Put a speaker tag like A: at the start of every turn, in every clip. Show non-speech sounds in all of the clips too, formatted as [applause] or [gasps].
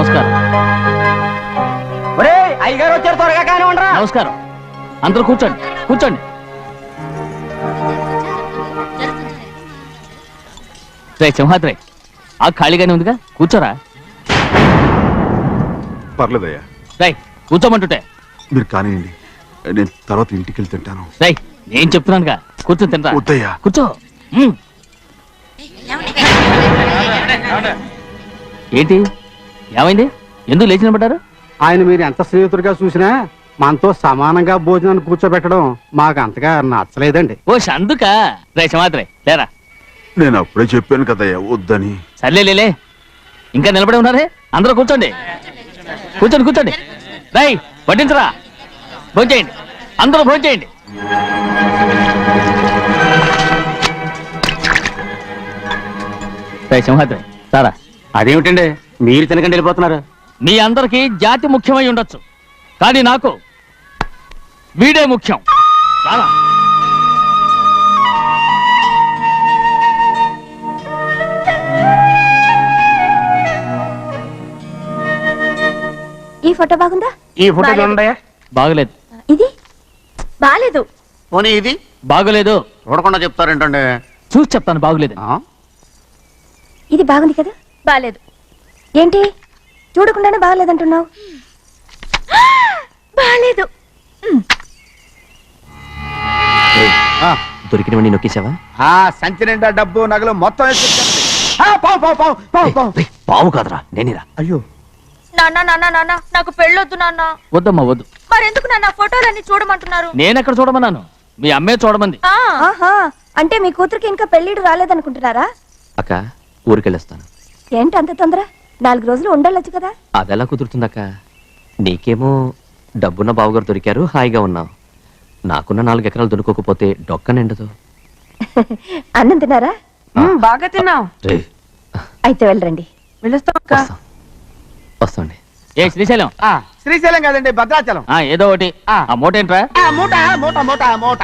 A: నమస్కారం.
B: అయ్యగారు వచ్చారు త్వరగా కానీ ఉండరా
A: నమస్కారం. అందరూ కూర్చోండి కూర్చోండి. రే సింహాద్రి ఆ ఖాళీగానే ఉందిగా? కూర్చోరా.
C: పర్లేదయ్యా.
A: రై కూర్చోమంటుంటే.
C: మీరు కానివ్వండి నేను తర్వాత ఇంటికి వెళ్ళి తింటాను.
A: రై నేను చెప్తున్నానుగా. కూర్చొని తింటా
C: వద్దయ్యా.
A: కూర్చో. ఏంటి? ఏమైంది? ఎందుకు లేచి నిలబడ్డారు
D: ఆయన మీరు ఎంత స్నేహితుడిగా చూసినా మనతో సమానంగా భోజనాన్ని కూర్చోబెట్టడం మాకు అంతగా నచ్చలేదండి.
A: ఓ అందుక లేరా?
C: నేను అప్పుడే చెప్పాను కదయ్యా వద్దని.
A: సర్లే లేలే. ఇంకా నిలబడి ఉన్నారే? అందరూ కూర్చోండి. కూర్చోండి కూర్చోండి. రై వడ్డించరా? భోంచేయండి అందరూ భోంచేయండి రై సింహాద్రి సారా
D: అదేమిటండి? మీరు తినకండి వెళ్ళిపోతున్నారు.
A: మీ అందరికీ జాతి ముఖ్యమై ఉండొచ్చు. కానీ నాకు వీడే ముఖ్యం. రారా.
E: ఈ ఫోటో బాగుందా?
D: ఈ ఫోటో
E: బాలేదు.
D: చూడండి
A: బాగలేదు.
E: ఇది? బాలేదు.
D: పోనీ ఇది?
A: బాగలేదు.
D: చూడకుండా చెప్తారేంటండి?
A: చూసి చెప్తాను బాగలేదు.
D: ఆ?
E: ఇది బాగుంది కదా? బాలేదు. ఏంటి? చూడకుండానే బాగలేదంటున్నావు? [gasps] బాలేదు
D: ఆ.
F: దొరికినవన్నీ నొక్కేసావా?
D: ఆ సంచి నిండా డబ్బు నగలు మొత్తం వేసుకొచ్చానండి. ఆ, పావు పావు పావు పావు పావు.
F: రేయ్, పావు కాదురా నేనేరా.
D: అయ్యో.
G: నాన్న నాన్న నాన్న నాకు పెళ్ళొద్దు నాన్న.
A: వద్దమ్మా వద్దు.
G: మరెందుకు నాన్న ఫోటోలన్నీ చూడమంటున్నారు?
A: నేనెక్కడ చూడమన్నాను? మీ అమ్మే చూడమంది.
G: ఆ,
E: ఆహా అంటే మీ కూతురికి ఇంకా పెళ్ళిడు రాలేదనుకుంటున్నారా?
F: అక్క ఊరికెళ్ళొస్తాను.
E: ఏంటి అంత తొందర? నాలుగు రోజులు ఉండొచ్చు కదా?
F: అదెలా కుదురుతుందక్క? నీకేమో డబ్బున్న బావగారు దొరికారు హాయిగా ఉన్నావు. నాకున్న నాలుగు ఎకరాలు దొరకకపోతే డొక్క నిండదు [laughs]
E: అన్నం తిన్నారా?
G: బాగా తిన్నావు.
E: అయితే వెళ్ళరండి.
G: వెళ్ళొస్తాం
F: వస్తాం. వస్తాండి
A: ఏ శ్రీశైలం.
D: ఆ, శ్రీశైలం కాదండి భద్రాచలం.
A: ఆ ఏదో ఒకటి.
D: ఆ.
A: మూట ఏంట్రా?
D: ఆ, మూట మూట మూట మూట.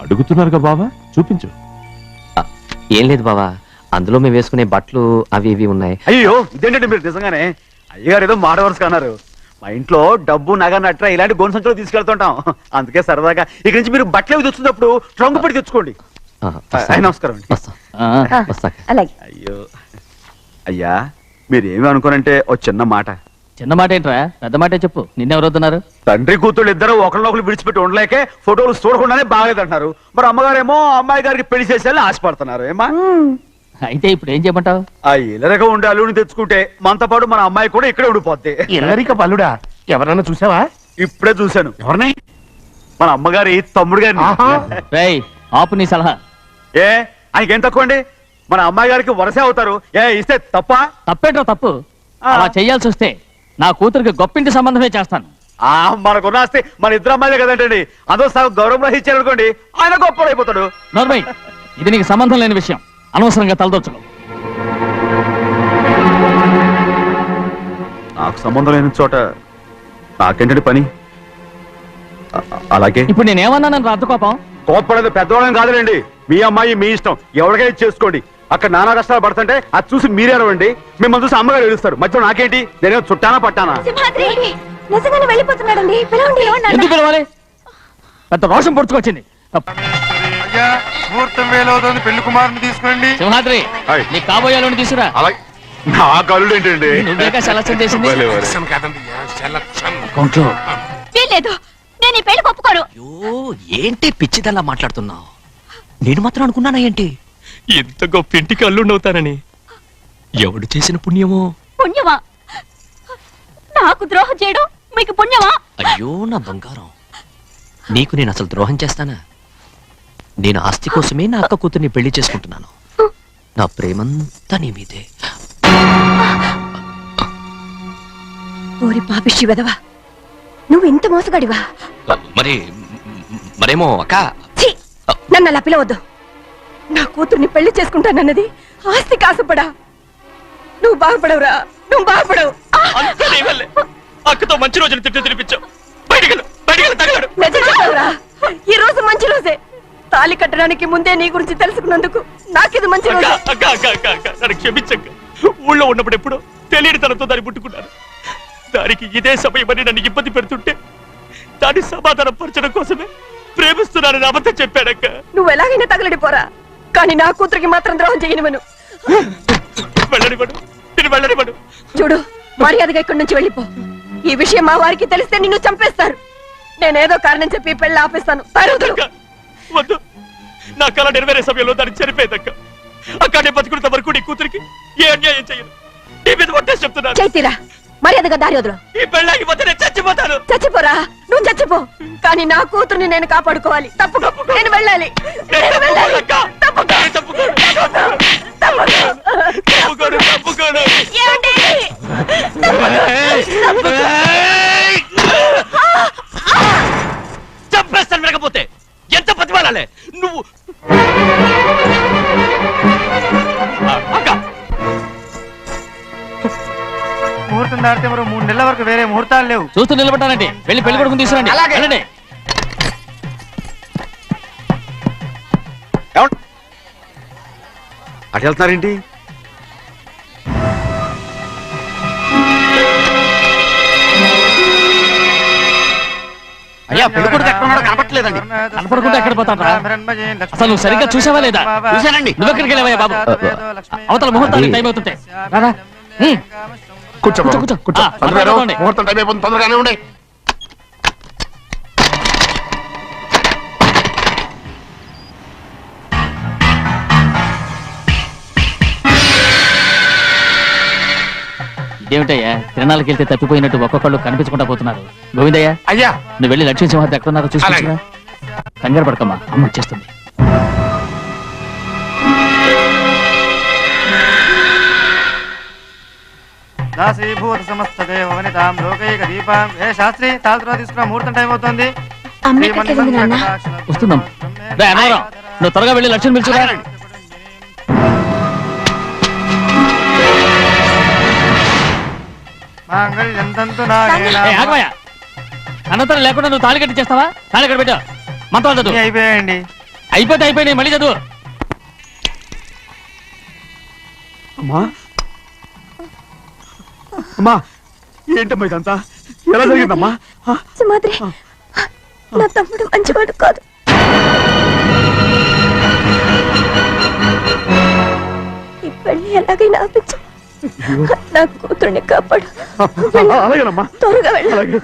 C: అడుగుతున్నారుగా బాబా చూపించు.
F: ఏం లేదు బావా. అందులో మేము వేసుకునే బట్టలు అవి ఇవి ఉన్నాయి.
H: అయ్యో ఇదేంటండి మీరు నిజంగానే? అయ్యగారు ఏదో మాడవర్స్ అన్నారు. మా ఇంట్లో డబ్బు నగ నట్ర ఇలాంటి గోను సంచులు తీసుకెళ్తుంటాం. అందుకే సరదాగా ఇక నుంచి మీరు బట్టలు తెచ్చుకున్నప్పుడు ట్రంక్ పెట్టి తెచ్చుకోండి.
F: ఆ, వస్తాం.
H: అయ్య, నమస్కారం అండి.
F: వస్తాం
A: ఆ,
F: వస్తాక
E: అలాగే.
H: అయ్యో. అయ్యా మీరు ఏమి అనుకోనంటే ఓ చిన్న మాట.
A: చిన్న మాట ఏంట్రా? పెద్ద మాటే చెప్పు. నిన్నెవరొద్దున్నారు?
H: తండ్రి కూతుళ్ళు ఇద్దరు ఒకరినొకరు విడిచిపెట్టి ఉండలేకే ఫోటోలు చూడకుండానే బాగలేదంటున్నారు. మరి అమ్మగారేమో అమ్మాయి గారికి పెళ్ళి చేసేయాలని ఆశపడుతున్నారు. ఏమా.
A: అయితే ఇప్పుడు ఏం చేయమంటావు?
H: ఆ ఇలరగా ఉండే అల్లుని తెచ్చుకుంటే మనతో పాటు మన అమ్మాయి కూడా ఇక్కడే ఉండిపోద్ది.
D: ఇల్లరిక పల్లుడా? ఎవరన్నా చూసావా?
H: ఇప్పుడే చూశాను.
D: ఎవరిని?
H: మన అమ్మగారి తమ్ముడు గారిని.
D: ఆహా.
A: రేయ్ ఆపు నీ సలహా.
H: ఏ? ఆయనకేం తక్కువ అండి? మన అమ్మాయి గారికి వరసే అవుతారు. ఏ ఇస్తే తప్ప?
A: తప్పేట్రా తప్పు?
H: ఆ.
A: అలా చెయ్యాల్సి వస్తే నా కూతురికి గొప్పింటి సంబంధమే చేస్తాను.
H: ఆ మనకున్న ఆస్తి మన ఇద్దరు అమ్మాయిలే కదంటండి. అందరూ సగం గౌరవం ఇచ్చారు అనుకోండి ఆయన గొప్ప అయిపోతాడు
A: నోర్మై ఇది నీకు సంబంధం లేని విషయం. అనవసరంగా తలదొచ్చుకో
H: నాకు సంబంధం లేని చోట నాకేంటండి పని? అలాగే.
A: ఇప్పుడు నేనేమన్నానని రద్దు కోపం
H: కోప్పడేది పెద్దవాళ్ళని కాదులేండి. మీ అమ్మాయి మీ ఇష్టం. ఎవరికైనా చేసుకోండి. అక్కడ నానా కష్టాలు పడుతుంటే అది చూసి మీరే అరవండి. మిమ్మల్ని చూసి అమ్మగారు ఏడుస్తారు. మధ్యలో నాకేంటి? నేనేం చుట్టానా పట్టానా?
E: నిజంగానే వెళ్ళిపోతున్నాడండి. పిలవండి.
A: ఎందుకు పిలవాలి? పెద్ద రోషం పొడుచుకొచ్చింది.
I: ముహూర్తం వేలవుతుంది. పెళ్ళి కుమారుని తీసుకోండి
A: సింహాద్రి
C: హాయ్.
A: నీ కాబోయేలోని తీసురా
C: అలాగే. నా కళ్ళు ఏంటండి?
A: నువ్వేగా సెలక్షన్ చేసింది.
C: భలే వారే.
I: కాదండి సెలక్షన్
A: అకౌంట్లో.
G: వీల్లేదు. నేను ఈ పెళ్ళి ఒప్పుకోను.
F: అయ్యో ఏంటి పిచ్చిదల్లా మాట్లాడుతున్నావు? నేను మాత్రం అనుకున్నానా ఏంటి? ఎంత గొప్ప ఇంటికి అల్లుండవుతానని ఎవడు చేసిన పుణ్యమో?
G: పుణ్యమా? నాకు ద్రోహం చేయడం మీకు పుణ్యమా?
F: అయ్యో నా బంగారం. నీకు నేను అసలు ద్రోహం చేస్తానా? నేను ఆస్తి కోసమే నా అక్క కూతుర్ని పెళ్ళి చేసుకుంటున్నాను. నా ప్రేమంతా నీ మీదే.
E: ఓరి పాపిష్టి వెదవా నువ్వు ఇంత మోసగాడివా?
F: మరి మరేమో అక్క?
E: ఛీ! నన్ను అలా పిలవద్దు. నా కూతుర్ని పెళ్ళి చేసుకుంటానన్నది ఆస్తి కాసపడా. నువ్వు బాగుపడవురా నువ్వు బాగుపడవు. ఆ!
F: అక్కతో మంచి రోజులు తిట్టి తినిపించావు బయటికి బయటికి తగలడు.
E: నిజం చెప్పావురా. ఈ రోజు మంచి రోజే. తాళి కట్టడానికి ముందే నీ గురించి తెలుసుకున్నందుకు నాకిది మంచి రోజు.
F: నన్ను క్షమించక్క ఊళ్ళో ఉన్నప్పుడు ఎప్పుడు తెలియని తనతో దాన్ని ముట్టుకున్నాను. దానికి ఇదే సమయమని నన్ను ఇబ్బంది పెడుతుంటే దాన్ని సమాధానం పరచడం కోసమే ప్రేమిస్తున్నానని అబద్ధం చెప్పాడక్క
E: నువ్వు ఎలాగైనా తగలడిపోరా కానీ నా కూతురికి మాత్రం ద్రోహం చేయనివను
F: వెళ్ళనివ్వడు నేను వెళ్ళనివ్వడు.
E: చూడు మర్యాదగా ఇక్కడి నుంచి వెళ్ళిపో. ఈ విషయం మా వారికి తెలిస్తే నిన్ను చంపేస్తారు. నేనేదో కారణం చెప్పి పెళ్ళి ఆపేస్తాను.
F: వద్దు. నా కళ నెరవేరే సమయంలో దాన్ని చనిపోయేదక్క అక్కడే బతుకున్నంత వరకు నీ కూతురికి ఏ అన్యాయం చేయను. నీ మీద ఒట్టేసి చెప్తున్నాను.
E: చైతీరా మర్యాదగా దారి వదులు.
F: ఈ పెళ్ళాకి పోతే నేను చచ్చిపోతాను.
E: చచ్చిపోరా నువ్వు చచ్చిపో. కానీ నా కూతుర్ని నేను కాపాడుకోవాలి. తప్పుకో నేను వెళ్ళాలి. నేను వెళ్ళాలి.
F: అక్క.
E: తప్పుకో.
F: నేను తప్పుకోను.
E: తప్పుకో.
F: తప్పుకోను, తప్పుకోను.
E: ఏమండి?
F: బతిమాలాలే నువ్వు
I: ముహూర్తం దాటితే మరో మూడు నెలల వరకు వేరే ముహూర్తాలు లేవు.
A: చూస్తూ నిలబడ్డానండి. వెళ్ళి పెళ్ళి కొడుకుని తీసుకురండి.
H: అలాగే.
A: వెళ్ళండి?
H: అటు వెళ్తున్నారేంటి?
D: అయ్యా పెళ్ళి కొడుకు ఎక్కడ ఉన్నాడో కనపట్లేదండి.
A: కనపడకుండా ఎక్కడ పోతాడ్రా? అసలు నువ్వు సరిగ్గా చూసావా లేదా?
D: చూశానండి.
A: నువ్వెక్కడికి వెళ్ళావయ్యా బాబు? అవతల ముహూర్తానికి టైం అవుతుంటే.
C: కూర్చో
A: కూర్చో,
C: కూర్చో. ముహూర్తం టైం అయిపోతుంది తొందరగానే ఉండే
A: ఇదేమిటయ్యా తిరణాలకు వెళ్తే తప్పిపోయినట్టు ఒక్కొక్కళ్ళు కనిపించకుండా పోతున్నారు. గోవిందయ్య
C: అయ్యా!
A: నువ్వు వెళ్ళి లక్ష్మీ సింహార్తి ఎక్కడ ఉన్నారో చూసుకుంటున్నా కంగారు పడకమ్మా అమ్మ వచ్చేస్తుంది.
I: దాసీభూత సమస్త దేవ వనితాం లోకైక దీపాం. ఏ శాస్త్రి తాళతో తీసుకున్న ముహూర్తం టైం అవుతుంది.
A: వస్తుందమ్మ. రే అన్నవరం నువ్వు త్వరగా వెళ్ళి లక్ష్మణ్ ఏ, ఆగమయ్య అన్నతరం లేకుండా నువ్వు తాళి కట్టి చేస్తావా తాళి కట్టి పెట్టు మంత్రాలు చదువు.
I: అయిపోయాయండి.
A: అయిపోతే అయిపోయినాయి మళ్ళీ చదువు.
H: అమ్మా. అమ్మా ఏంటమ్మా ఇదంతా? ఎలా జరిగిందమ్మా? ఆ,
E: సుమాద్రి నా తమ్ముడు మంచివాడు కాదు. ఈ పెళ్ళి ఎలాగైనా ఆపించు. నా కూతుర్ని కాపాడు. త్వరగా వెళ్ళు.
H: అలాగే.